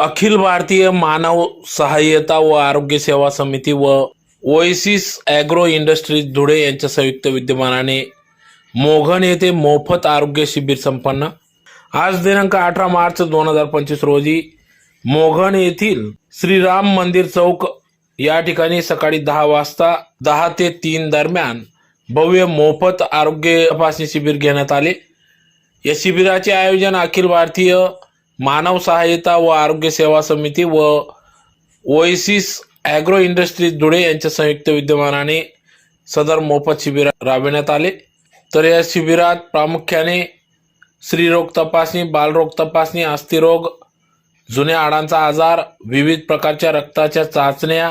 अखिल भारतीय मानव सहाय्यता व आरोग्य सेवा समिती व ओएसिस ॲग्रो इंडस्ट्रीज धुळे यांच्या संयुक्त विद्यमानाने मोघन येथे मोफत आरोग्य शिबिर संपन्न. आज दिनांक अठरा मार्च दोन हजार पंचवीस रोजी मोघन येथील श्रीराम मंदिर चौक या ठिकाणी सकाळी दहा वाजता दहा ते तीन दरम्यान भव्य मोफत आरोग्य तपासणी शिबिर घेण्यात आले. या शिबिराचे आयोजन अखिल भारतीय मानव सहाय्यता व आरोग्य सेवा समिती व ओएसिस ॲग्रो इंडस्ट्रीज धुळे यांच्या संयुक्त विद्यमानाने सदर मोफत शिबिर राबविण्यात आले. तर या शिबिरात प्रामुख्याने स्त्रीरोग तपासणी बालरोग तपासणी अस्थिरोग जुन्या हाडांचा आजार विविध प्रकारच्या रक्ताच्या चाचण्या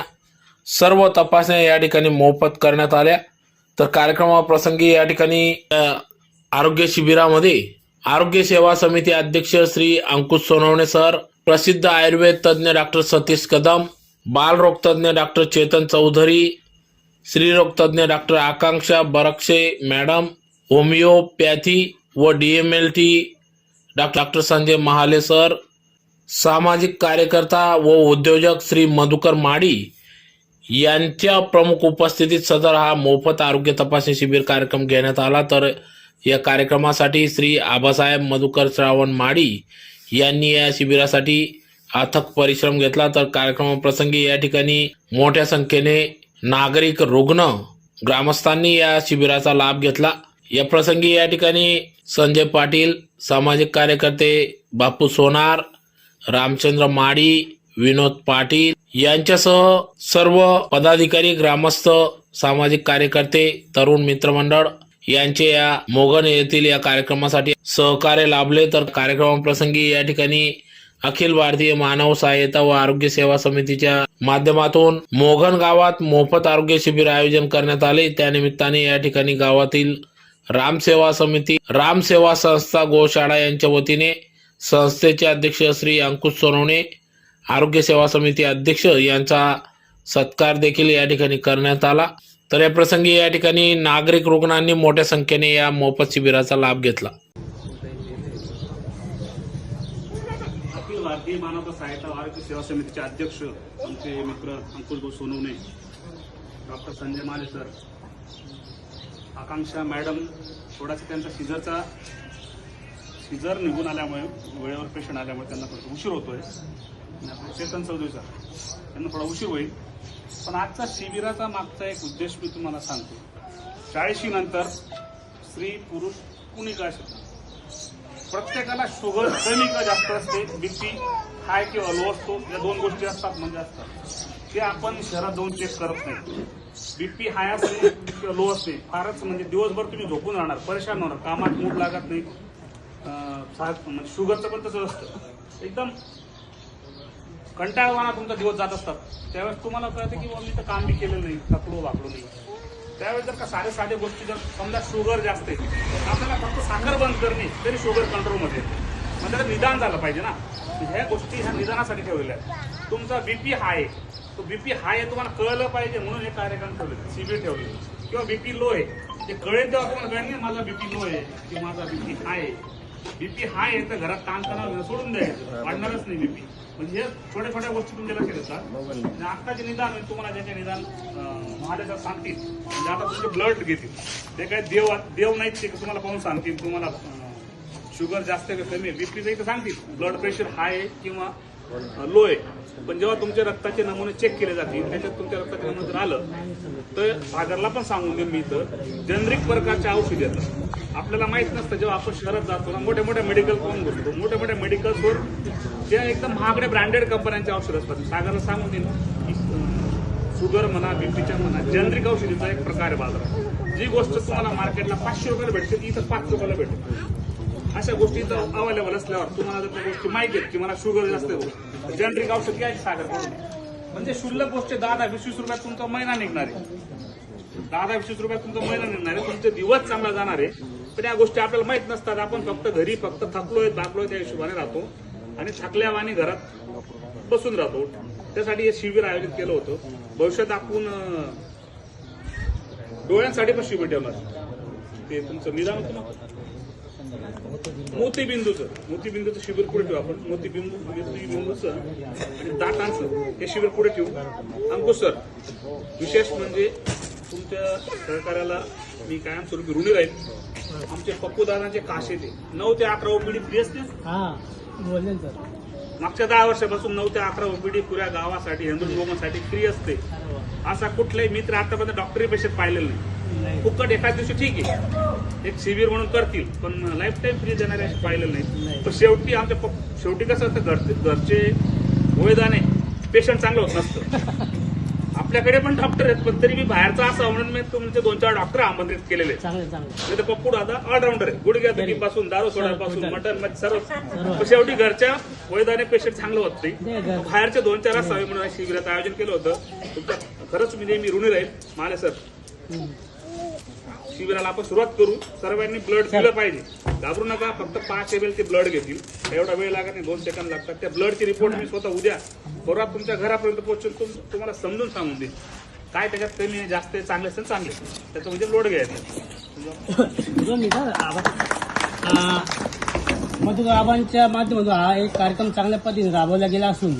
सर्व तपासण्या या ठिकाणी मोफत करण्यात आल्या. तर कार्यक्रमाप्रसंगी या ठिकाणी आरोग्य शिबिरामध्ये आरोग्य सेवा समिती अध्यक्ष श्री अंकुश सोनवणे सर प्रसिद्ध आयुर्वेद तज्ज्ञ डॉक्टर सतीश कदम बालरोग तज्ज्ञ डॉक्टर चेतन चौधरी स्त्रीरोग तज्ज्ञ doctor Akanksha Barakshe madam homeopathy व D M L T doctor Sanjay Mahale sir सामाजिक कार्यकर्ता व उद्योजक श्री मधुकर माडी यांच्या प्रमुख उपस्थितीत सदर हा मोफत आरोग्य तपासणी शिबिर कार्यक्रम घेण्यात आला. तर या कार्यक्रमासाठी श्री आबासाहेब मधुकर श्रावण माडी यांनी या शिबिरासाठी अथक परिश्रम घेतला. तर कार्यक्रमाप्रसंगी या ठिकाणी मोठ्या संख्येने नागरिक रुग्ण ग्रामस्थांनी या शिबिराचा लाभ घेतला. या प्रसंगी या ठिकाणी संजय पाटील सामाजिक कार्यकर्ते बापू सोनार रामचंद्र माडी विनोद पाटील यांच्यासह सर्व पदाधिकारी ग्रामस्थ सामाजिक कार्यकर्ते तरुण मित्रमंडळ यांचे या मोगन येथील या कार्यक्रमासाठी सहकार्य लाभले. तर कार्यक्रमाप्रसंगी या ठिकाणी अखिल भारतीय मानव सहाय्यता व आरोग्य सेवा समितीच्या माध्यमातून मोगन गावात मोफत आरोग्य शिबिर आयोजन करण्यात आले. त्यानिमित्ताने या ठिकाणी गावातील रामसेवा समिती रामसेवा संस्था गोशाळा यांच्या वतीने संस्थेचे अध्यक्ष श्री अंकुश सोनवणे आरोग्य सेवा समिती अध्यक्ष यांचा सत्कार देखील या ठिकाणी करण्यात आला. तर या प्रसंगी या ठिकाणी नागरिक रुग्णांनी मोठ्या संख्येने या मोफत शिबिराचा लाभ घेतला. अखिल भारतीय मानवता सहायता आरोग्य सेवा समितीचे अध्यक्ष आमचे मित्र अंकुश भाऊ Sonawane doctor Sanjay Mane sir Akanksha madam थोडासा त्यांचा शिजरचा सिजर निघून आल्यामुळे वेळेवर पेशंट आल्यामुळे त्यांना थोडं उशीर होतोय. चेतन चौधरी सर त्यांना थोडा उशीर होईल. पण आजचा शिबिराचा मागचा एक उद्देश मी तुम्हाला सांगतो. चाळीशी नंतर स्त्री पुरुष कुणी काय शकतात प्रत्येकाला शुगर कमी का जास्त असते बीपी हाय किंवा लो असतो या दोन गोष्टी असतात म्हणजे असतात. ते आपण शहरात जाऊन चेक करत नाही. बीपी हाय असते किंवा लो असते फारच म्हणजे दिवसभर तुम्ही झोपून राहणार परेशान होणार कामात मूड लागत नाही. शुगरचं म्हणजे पण तसं असतं. एकदम कंटाळवाना तुमचा दिवस जात असतात. त्यावेळेस तुम्हाला कळतं की बुवा मी तर काम बी केलेलं नाही थकलो वागलो नाही. त्यावेळेस जर का साधे साधे गोष्टी जर समजा शुगर जास्त आहे तर आपल्याला फक्त साखर बंद करणे तरी शुगर कंट्रोलमध्ये येते. म्हणजे त्याला निदान झालं पाहिजे ना. ह्या गोष्टी ह्या निदानासाठी ठेवलेल्या आहेत. तुमचा बीपी हाय तो तो बीपी हाय आहे तुम्हाला कळलं पाहिजे म्हणून हे कार्यक्रम ठेवले शिबिर ठेवले किंवा बीपी लो आहे. ते कळेल तेव्हा तुम्हाला कळेल नाही माझा बीपी लो आहे. की माझा बीपी हाय आहे. बीपी हाय आहे तर घरात काम तणाव सोडून द्यायचं वाढणारच नाही बीपी. म्हणजे हे छोट्या छोट्या गोष्टी तुमच्या लक्षात येतात आणि आत्ताचे निदान म्हणजे तुम्हाला ज्याचे निदान महाराजात महादेव सांगतील. म्हणजे आता तुमचे ब्लड घेतील. ते काय देव देव नाहीत ते तुम्हाला पाहून सांगतील. तुम्हाला शुगर जास्त कमी आहे. बीपी तर सांगतील. ब्लड प्रेशर हाय आहे किंवा लोहे. पण जेव्हा तुमच्या रक्ताचे नमुने चेक केले जातील त्याच्यात तुमच्या रक्ताचे नमुने जर आलं तर सागरला पण सांगून देईन मी इथं जनरिक प्रकारचे औषध येतात. आपल्याला माहीत नसतं जेव्हा आपण शहरात जातो ना मोठ्या मोठ्या मेडिकल पाहून बोलतो मोठ्या मोठ्या मेडिकल्सवर जे एकदम महागड्या ब्रँडेड कंपन्यांचे औषध असतात. सागरला सांगून देईन की शुगर म्हणा बीपीच्या म्हणा जनरिक औषधीचा एक प्रकार आहे. बाजारात जी गोष्ट तुम्हाला मार्केटला पाचशे रुपयाला भेटते ती इथं पाच रुपयाला भेटते. अशा गोष्टी इथं अवेलेबल असल्यावर तुम्हाला जर त्या गोष्टी माहिती आहेत की मला शुगर जास्त जनरिक औषध घ्यायची सागर करून म्हणजे शुल्लक गोष्ट दहा दहा वीस वीस रुपयात तुमचा महिना निघणार आहे. दहा दहा वीस रुपयात तुमचा महिना निघणार आहे तुमचे दिवस चांगला जाणार आहे. पण या गोष्टी आपल्याला माहीत नसतात आपण फक्त घरी फक्त थकलोय दाखलोय त्या हिशोबाने राहतो. आणि थकल्यावाने घरात बसून राहतो. त्यासाठी हे शिबिर आयोजित केलं होतं. भविष्यात आपण डोळ्यांसाठी पण शिबिर ठेवणार. ते तुमचं निदान होतं ना? मोतीबिंदूचं मोतीबिंदूचं शिबिर पुढे ठेवू आपण. मोतीबिंदू मोतीबिंदूचं आणि दातांचं हे शिबिर पुढे ठेवू. अंकुश सर विशेष म्हणजे तुमच्या सहकार्याला मी कायमस्वरूपी ऋणी राहील. आमचे पप्पू दादांचे काशे ते नऊ ते अकरा ओपीडी फ्री असते मागच्या दहा वर्षापासून नऊ ते अकरा ओपीडी पुऱ्या गावासाठी हिंदू वुमनसाठी फ्री असते. असा कुठलाही मित्र आतापर्यंत डॉक्टरी पेशंट पाहिलेला नाही. फुकट एखाद दिवशी ठीक आहे. एक शिबिर म्हणून करतील पण लाईफ टाईम फ्री देणारे असे पाहिलेलं नाही. पण शेवटी आमच्या शेवटी कसं असतं घरचे घरचे वयदाने पेशंट चांगलं होत नसतं. आपल्याकडे पण डॉक्टर आहेत पण तरी मी बाहेरचा असा म्हणून मी तुमचे दोन चार डॉक्टर आमंत्रित केलेले आहेत. पप्पू दादा ऑलराऊंडर आहे गुडघ्या दुखीपासून दारू सोडापासून. मटनमध्ये सर्व. शेवटी घरच्या वयदाने पेशंट चांगलं होत नाही. बाहेरचे दोन चार असावे म्हणून शिबिराचं आयोजन केलं होतं. तुमचं खरंच मी नेहमी ऋणी राहील. माले सर. शिबिराला आपण सुरुवात करू. सर्वांनी ब्लड दिलं पाहिजे. घाबरू नका फक्त पाच एम एल ते ब्लड घेतील. एवढा वेळ लागत नाही दोन सेकंद लागतात. त्या ब्लडची रिपोर्ट मी स्वतः उद्या परवा तुमच्या घरापर्यंत पोहोचून तुम- तुम्हाला समजून सांगून देईन काय त्याच्यात कमी जास्त चांगले असेल चांगले त्याचं म्हणजे लोड घ्यायचं. दोन मिनिटं आबा आ, मधुकर आबांच्या माध्यमातून हा एक कार्यक्रम चांगल्या पद्धतीने राबवला गेला असून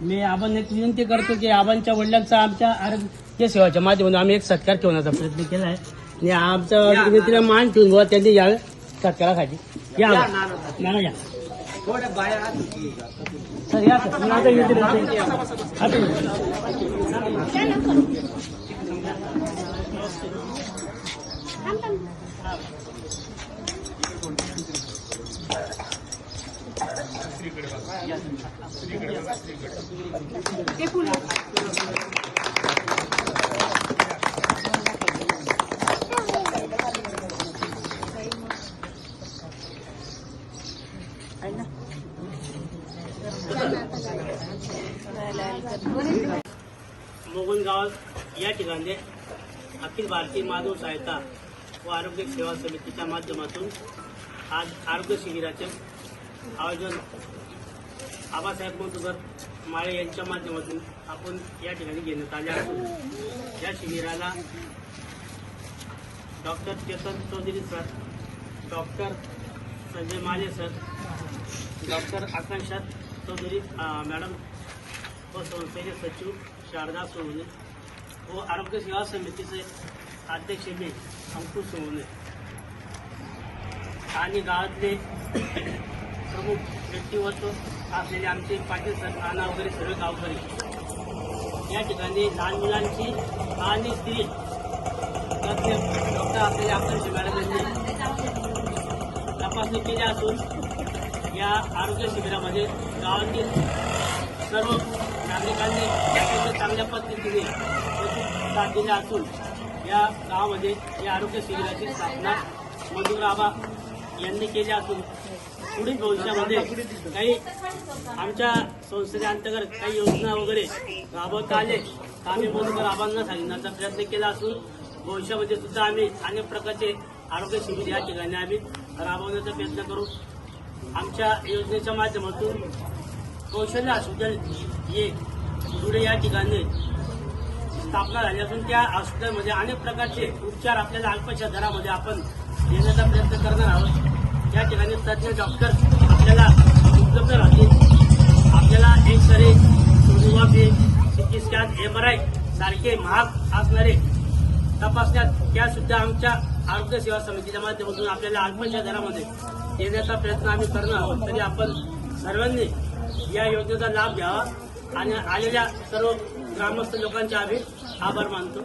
मी आबांना एक विनंती करतो की आबांच्या वडिलांचा आमच्या आरोग्य सेवाच्या माध्यमातून आम्ही एक सत्कार ठेवण्याचा प्रयत्न केला आहे आणि आमच्या विनंतीला मान ठेवून बुवा त्यांनी यावे सत्कारासाठी या आबा. नाना या. सर या सर. नाना करतो. हात वर. मोगन गावात या ठिकाणी अखिल भारतीय माधव सहायता व आरोग्य सेवा समितीच्या माध्यमातून आज आरोग्य शिबिराचे आयोजन आबासाहेब मधुकर माळे यांच्या माध्यमातून आपण या ठिकाणी घेण्यात आले असून या शिबिराला doctor Chetan Chaudhari sir doctor Sanjay Male sir doctor Akanksha Chaudhari madam व संस्थेचे सचिव शारदा सोवणे व आरोग्य सेवा समितीचे अध्यक्ष मी अंकुश सोने आणि गावातले प्रमुख व्यक्तिमत्व असलेले आमचे पाटील सर नाना वगैरे सर्व गावकरी. या ठिकाणी लहान मुलांची आणि स्त्री तज्ञ डॉक्टर असलेले आकांक्ष मॅडमांनी तपासणी केली असून या आरोग्य शिबिरामध्ये गावातील सर्व नागरिकांनी चांगल्या पद्धतीने साथ असून या गावामध्ये या आरोग्य शिबिराची स्थापना मधुर आबा यांनी केली असून पुढील भविष्यामध्ये काही आमच्या संस्थेच्या अंतर्गत काही योजना वगैरे राबवता आले तर आम्ही मधुकर आबांना सांगण्याचा प्रयत्न केला असून भविष्यामध्ये सुद्धा आम्ही अनेक प्रकारचे आरोग्य शिबिर या ठिकाणी आम्ही राबवण्याचा प्रयत्न करू. आमच्या योजनेच्या माध्यमातून कौशल्य हॉस्पिटल हे धुळे या ठिकाणी स्थापना झाली असून त्या हॉस्पिटलमध्ये अनेक प्रकारचे उपचार आपल्याला अल्पशा दरामध्ये आपण देण्याचा प्रयत्न करणार आहोत. या ठिकाणी तज्ज्ञ डॉक्टर आपल्याला उपलब्ध राहतील. आपल्याला X ray sonography CT scan M R I सारखे महाग असणारे तपासण्यात त्यासुद्धा आमच्या आरोग्य सेवा समितीच्या माध्यमातून आपल्याला अल्पशा दरामध्ये देण्याचा प्रयत्न आम्ही करणार आहोत. तरी आपण सर्वांनी या योजनेचा लाभ घ्यावा. आणि आलेल्या सर्व ग्रामस्थ लोकांचे आम्ही आभार मानतो.